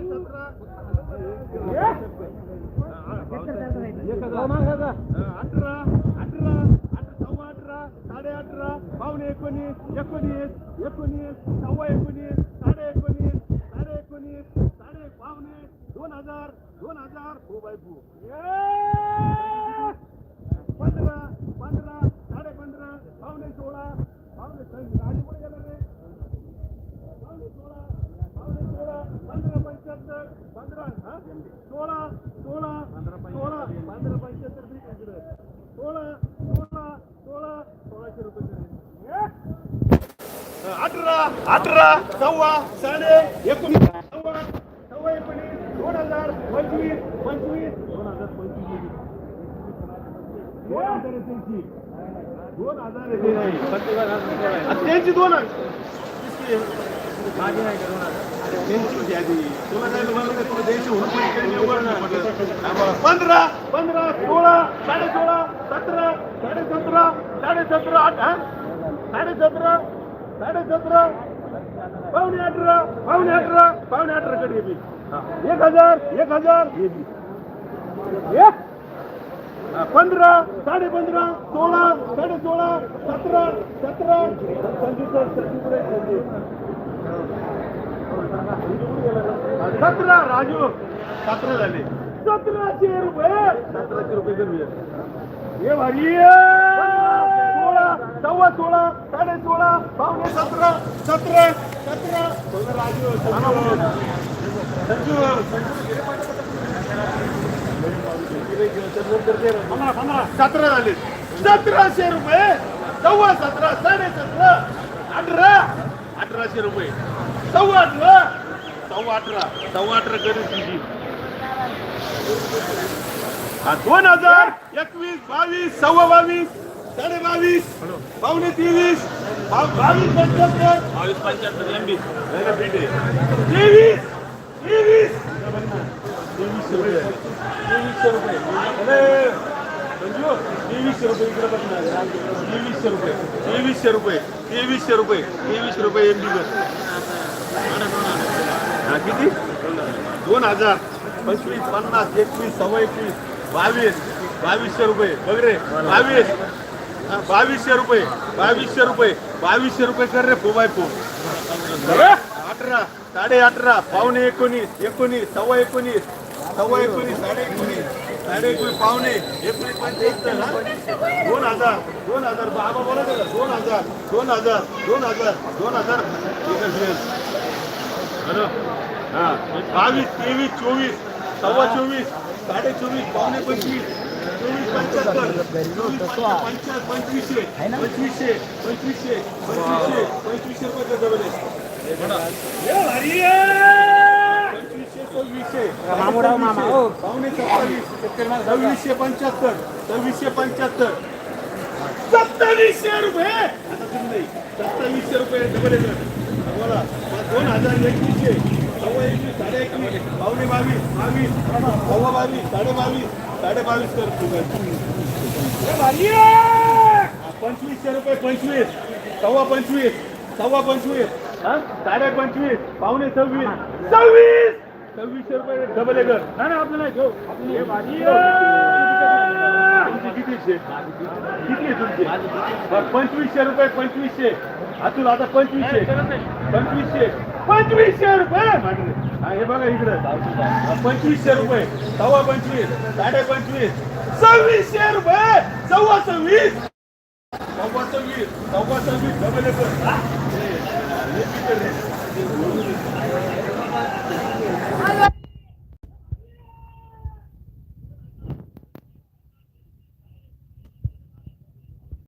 अठरा अठरा अठरा सव्वा अठरा साडे अठरा पावणे एकोणीस एकोणीस एकोणीस सव्वा एकोणीस साडे एकोणीस साडे एकोणीस साडे पावणे दोन हजार दोन हजार हो बाय भू पंधरा पंधरा साडे पंधरा पावणे सोळा पावणे सव्वीस. गाडी पुढे गेलं रे पावणे सोळा पावणे सोळा पंधरा पंच्याहत्तर पंधरा? सोळा सोळा सोळा पंधरा पंच्याहत्तर बी इकडे. सोळा सोळा सोळा सोळाशे रुपये? अठरा अठरा सव्वा साडे एकोणीस सव्वा सव्वा एकोणीस दोन हजार पंचवीस पंचवीस दोन हजार पंचवीस दोन हजार त्यांची दोन हजार दोन आहे. द्यायची पंधरा पंधरा सोळा साडे सोळा सतरा साडे सतरा साडे सतरा आठ साडे सतरा साडे सतरा पावणे अठरा पावणे अठरा पावणे अठरा कडे बी एक हजार एक हजार हे बी. पंधरा साडे पंधरा सोळा साडे सोळा सतरा सतरा सतरा राजू. सतरा झाले. सतराशे रुपये. सतराशे रुपये करूया हे भारी. सोळा सव्वा सोळा साडे सोळा पावणे सतरा सतरा सतरा. राजू. संजू. सतरा झाले. सतराशे रुपये. सव्वा सतरा साडे सतरा. अठरा. अठराशे रुपये. सव्वा अठरा सव्वा अठरा सव्वा अठरा गरीब तुझी हा, दोन हजार एकवीस बावीस सव्वा बावीस साडे बावीस पावणे तेवीस बावीस पंच्याहत्तर. बावीस पंच्याहत्तर एम तेवीस तेवीस. तेवीसशे रुपये. तेवीसशे रुपये. म्हणजे तेवीसशे रुपये इकडे तेवीसशे रुपये तेवीसशे रुपये तेवीसशे रुपये तेवीस रुपये एम बी हा किती? दोन हजार. पंचवीस पन्नास एकवीस सव्वा एकवीस बावीस बावीसशे रुपये. वगैरे बावीस. बावीसशे रुपये बावीसशे रुपये बावीसशे रुपये कर रे फो बाय फो अठरा साडे अठरा पावणे एकोणीस एकोणीस सव्वा एकोणीस सव्वा एकोणीस साडे एकोणीस साडे एकोणीस पावणे एकोणीस पंच्याहत्तर दोन हजार दोन हजार. बाबा बोला त्याला दोन हजार दोन हजार दोन हजार दोन हजार. एकच बावीस तेवीस चोवीस सव्वा चोवीस साडे चोवीस पावणे पंचवीस चोवीस पंच्याहत्तर चोवीस पंचा पंचवीसशे पंचवीसशे पंचवीसशे पंचवीसशे पंचवीसशे रुपये पंचवीसशे सव्वीसशे पावणे सत्तावीस. सव्वीसशे पंच्याहत्तर. सव्वीसशे पंच्याहत्तर. सत्तावीसशे रुपये! आता तुम्ही नाही. सत्तावीसशे रुपये डबल येतात. बोला. दोन हजार एकवीसशे. सव्वा एकवीस साडे एकवीस. पावणे बावीस बावीस. सव्वा बावीस साडे बावीस. साडे बावीस कर पंचवीसशे रुपये पंचवीस. सव्वा पंचवीस. सव्वा पंचवीस. हा? साडे पंचवीस. पावणे सव्वीस. सव्वीस! सव्वीसशे रुपये डबल एकर नाही नाही, आपलं नाही घेऊ हे. तुमची किती तुमची पंचवीसशे रुपये पंचवीसशे अतुल आता पंचवीसशे पंचवीसशे पंचवीसशे रुपये. हा, हे बघा इकडं हा, पंचवीसशे रुपये सव्वा पंचवीस साडे पंचवीस सव्वीसशे रुपये सव्वा सव्वीस सव्वा सव्वीस सव्वा सव्वीस डबल एकर हा? हे- हे?